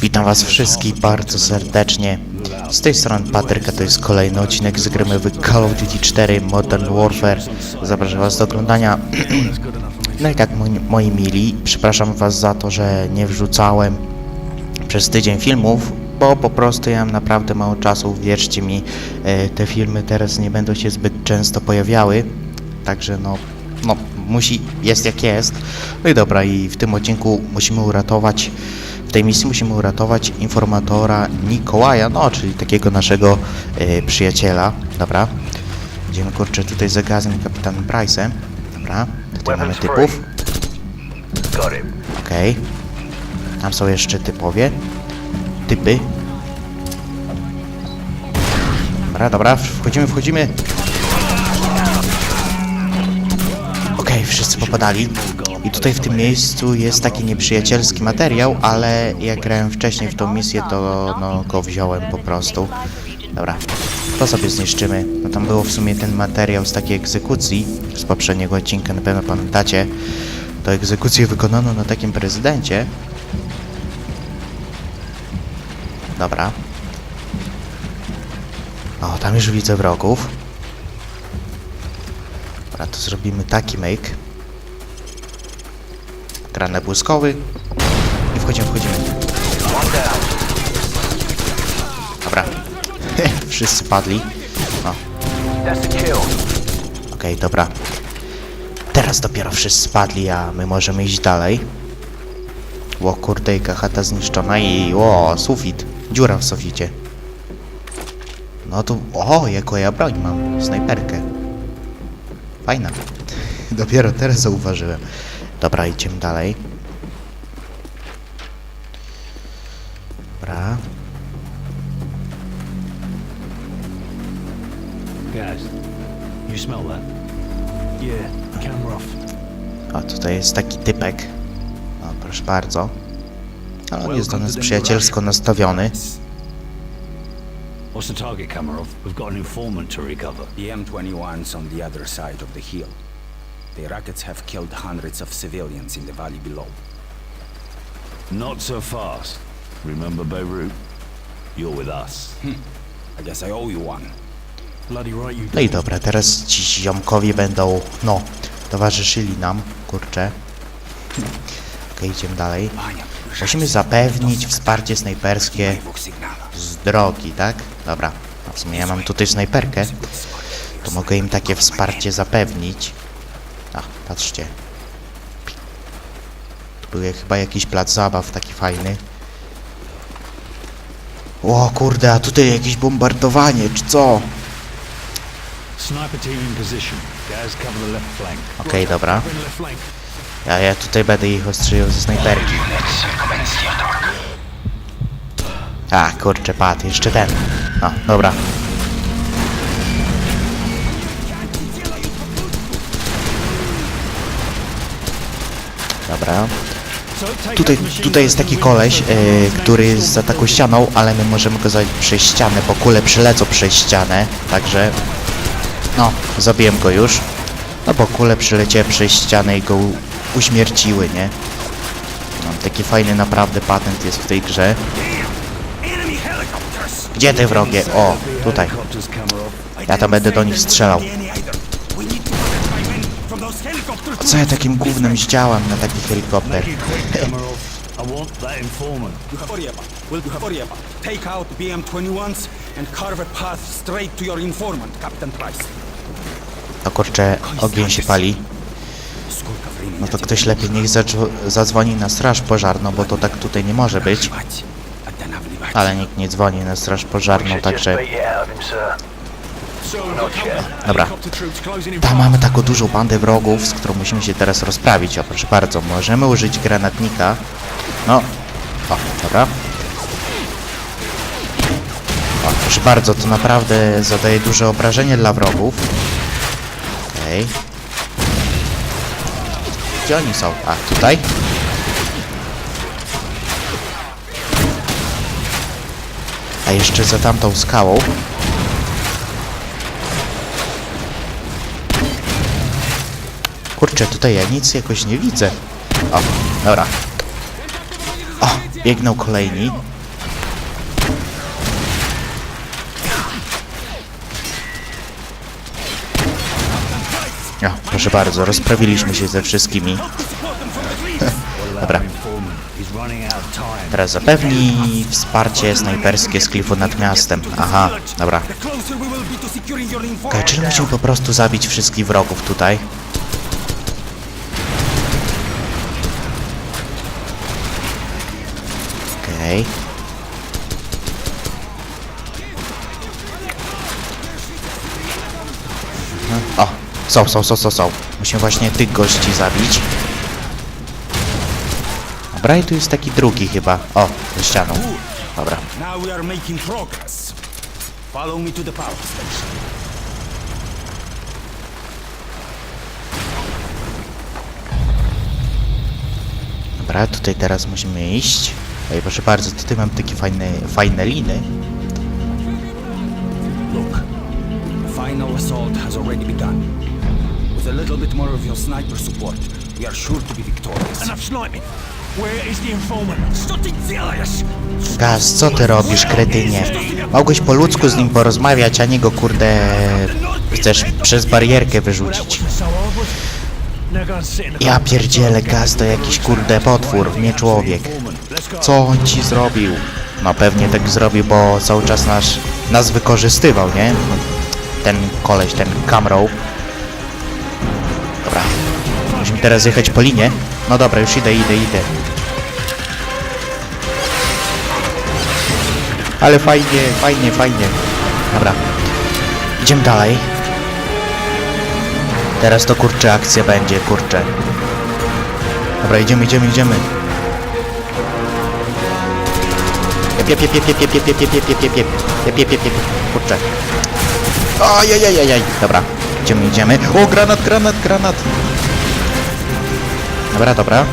Witam was wszystkich bardzo serdecznie. Z tej strony Patryka, to jest kolejny odcinek z gry Call of Duty 4 Modern Warfare. Zapraszam was do oglądania. No i tak moi, moi mili, przepraszam was za to, że nie wrzucałem przez tydzień filmów, bo po prostu ja mam naprawdę mało czasu, wierzcie mi, e, te filmy teraz nie będą się zbyt często pojawiały, także no, no musi, jest jak jest. No i dobra, i w tym odcinku musimy uratować, tej misji musimy uratować informatora Nikołaja, no czyli takiego naszego e, przyjaciela, dobra. Idziemy kurczę tutaj za gazem kapitan Bryce'em, dobra, tutaj mamy typów, okej. Tam są jeszcze typowie. Typy. Dobra, dobra, wchodzimy, wchodzimy. Okej, wszyscy popadali. I tutaj w tym miejscu jest taki nieprzyjacielski materiał, ale jak grałem wcześniej w tą misję, to no, go wziąłem po prostu. Dobra, to sobie zniszczymy. No tam było w sumie ten materiał z takiej egzekucji z poprzedniego odcinka, na pewno pamiętacie. To egzekucję wykonano na takim prezydencie. Dobra. O, tam już widzę wrogów. Dobra, to zrobimy taki make. Granat błyskowy. I wchodzimy, wchodzimy. Dobra. Wszyscy padli. O, That's a kill. Okej, dobra. Teraz dopiero wszyscy spadli, a my możemy iść dalej. Ło, kurde, jaka chata zniszczona i o, sufit. Dziura w suficie. No to, o, jaką ja broń mam. Snajperkę. Fajna. Dopiero teraz zauważyłem. Dobra, idziemy dalej. Dobra. Guys, you smell that? Yeah, camera off. O, tutaj jest taki typek. O, proszę bardzo. Ale on jest do nas przyjacielsko nastawiony. What's the target, Kamarov? We've got an informant to recover. The M21's on the other side of the hill. The rockets have killed hundreds of civilians in the valley below. Not so fast. Remember Beirut? You're with us. I guess I owe you one. Bloody right you No i dobra, teraz ci ziomkowie będą, no, towarzyszyli nam, kurczę. Okej, idziemy dalej. Musimy zapewnić wsparcie snajperskie z drogi, tak? Dobra, no w sumie ja mam tutaj snajperkę, to mogę im takie wsparcie zapewnić. Patrzcie. Tu był chyba jakiś plac zabaw taki fajny. O kurde, a tutaj jakieś bombardowanie, czy co? Okej, dobra. Left flank. Ja, ja tutaj będę ich ostrzył ze snajperki. A, kurczę, padł, jeszcze ten. No, dobra. Dobra. Tutaj, tutaj jest taki koleś, e, który jest za taką ścianą, ale my możemy go zabić przez ścianę, bo kule przylecą przez ścianę, także... No, zabiłem go już. No bo kule przyleciały przez ścianę i go uśmierciły, nie? No, taki fajny naprawdę patent jest w tej grze. Gdzie te wrogie? O, tutaj. Ja tam będę do nich strzelał. A co ja takim gównem zdziałam na taki helikopter? Kamarov, I want that informant. You have Oriaba. Will you have Oriaba? Take out the BM21s and carve a path straight to your informant, Captain Price. No kurczę, ogień się pali. No to ktoś lepiej niech zadzwo- zadzwoni na straż pożarną, bo to tak tutaj nie może być. A. Ale nikt nie dzwoni na straż pożarną, także... Dobra. Tam mamy taką dużą bandę wrogów, z którą musimy się teraz rozprawić. O, proszę bardzo, możemy użyć granatnika. No, o, dobra. O, proszę bardzo, to naprawdę zadaje duże obrażenie dla wrogów. Okej. Gdzie oni są? A, tutaj? A jeszcze za tamtą skałą. Kurczę, tutaj ja nic jakoś nie widzę. O, dobra. O, Biegną kolejni. O, proszę bardzo, rozprawiliśmy się ze wszystkimi. Dobra, teraz zapewni wsparcie snajperskie z klifu nad miastem. Aha, dobra. Okej, information. czyli musimy po prostu zabić wszystkich wrogów tutaj. Okej. Mhm. O, są, są, są, są, są. Musimy właśnie tych gości zabić. Dobra, i tu jest taki drugi chyba. O, za ścianą. Dobra. Dobra, tutaj teraz musimy iść. Ej, proszę bardzo, tutaj mam takie fajne, fajne liny. Look, the final assault has already begun. With a little bit more of your sniper support, we are sure to be victorious. Enough sniping. Where is the informant? Gaz, co ty robisz, kretynie? Mogłeś po ludzku z nim porozmawiać, a nie go, kurde, chcesz przez barierkę wyrzucić. Ja pierdzielę, Gaz to jakiś, kurde, potwór, nie człowiek. Co on ci zrobił? No pewnie tak zrobił, bo cały czas nas, nas wykorzystywał, nie? Ten koleś, ten Camrow. Dobra. Musimy teraz jechać po linie. No dobra, już idę, idę, idę. Ale fajnie, fajnie, fajnie. Dobra. Idziemy dalej. Teraz to kurczę akcja będzie, kurczę. Dobra, idziemy, idziemy, idziemy. Jep, jep, jep, jep, jep, jep, jep, jep, jep, jep, jep, jep, jep, jep, jep, jep, kurczę. Ojejejejej, dobra, idziemy, idziemy. O, granat, granat, granat. Dobra, dobra.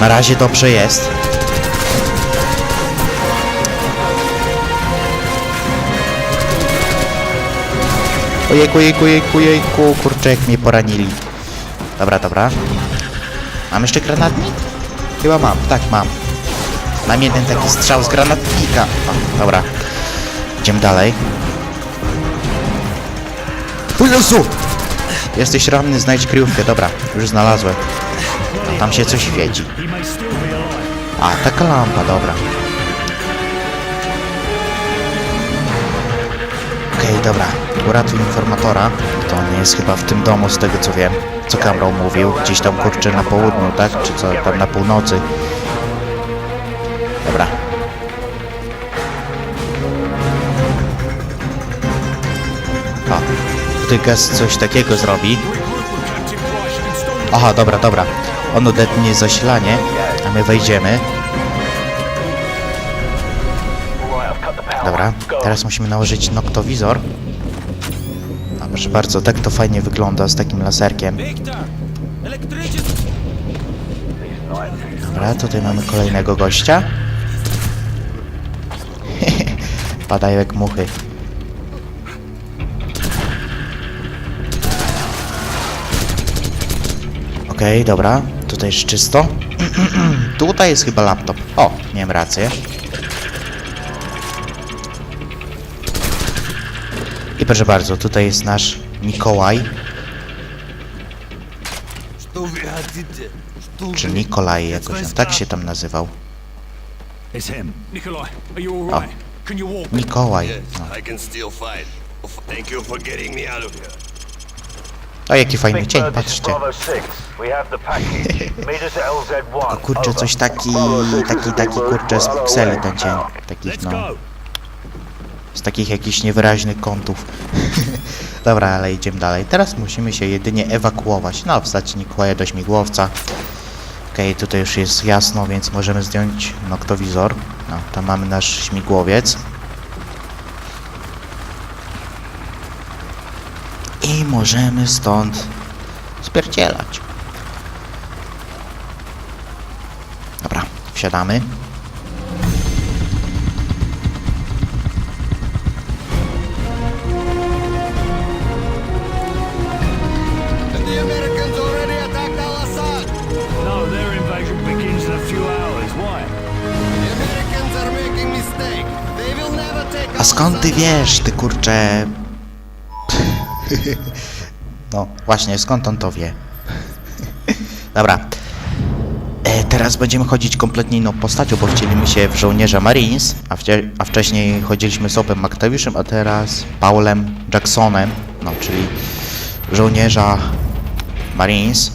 Na razie dobrze jest. Ojejku, ojejku, ojejku, ojejku, kurczę, jak mnie poranili. Dobra, dobra. Mam jeszcze granatnik? Chyba mam, tak mam. Mam jeden taki strzał z granatnika. O, dobra. Idziemy dalej. O Jezu! Jesteś ranny, znajdź kryjówkę. Dobra, już znalazłem. A tam się coś świeci. A, taka lampa, dobra. Okej, dobra. Uratuj informatora. To on jest chyba w tym domu, z tego co wiem. Co Camrow mówił. Gdzieś tam, kurczę, na południu, tak? Czy co, tam na północy. Tutaj gaz coś takiego zrobi. Aha, dobra, dobra. On odetnie zasilanie, a my wejdziemy. Dobra, teraz musimy nałożyć noktowizor. A proszę bardzo, tak to fajnie wygląda z takim laserkiem. Dobra, tutaj mamy kolejnego gościa. Padają jak muchy. Okej, dobra. Tutaj jest czysto. tutaj jest chyba laptop. O, miałem rację. I proszę bardzo, tutaj jest nasz Mikołaj. Czy Nikolaj jakoś, on tak się tam nazywał. Walk? Mikołaj. No. O, jaki fajny cień, patrzcie. Bravo 6. We have the package. Meet us at LZ1. O kurczę, coś taki, taki, taki kurczę z pikseli ten cień. Takich no, z takich jakichś niewyraźnych kątów. Dobra, ale idziemy dalej. Teraz musimy się jedynie ewakuować. No, wstać Mikołaja do śmigłowca. Okej, tutaj już jest jasno, więc możemy zdjąć noktowizor. No, tam mamy nasz śmigłowiec. I możemy stąd spierdzielać. Dobra, wsiadamy. A skąd ty wiesz, ty kurcze? No, właśnie, skąd on to wie? Dobra. E, teraz będziemy chodzić kompletnie inną postacią, bo wcielimy się w żołnierza Marines, a, wcie- a wcześniej chodziliśmy z Obem Mactaviuszem, a teraz Paulem Jacksonem, no, czyli żołnierza. Marines,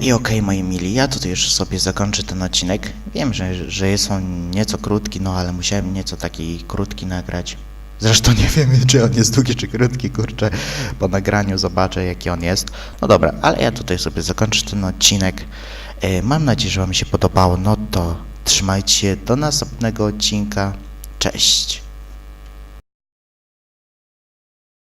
I okej, moi mili, ja tutaj już sobie zakończę ten odcinek. Wiem, że, że jest on nieco krótki, no ale musiałem nieco taki krótki nagrać. Zresztą nie wiem, czy on jest długi, czy krótki, kurczę. Po nagraniu zobaczę, jaki on jest. No dobra, ale ja tutaj sobie zakończę ten odcinek. E, mam nadzieję, że Wam się podobało. No to trzymajcie się do następnego odcinka. Cześć!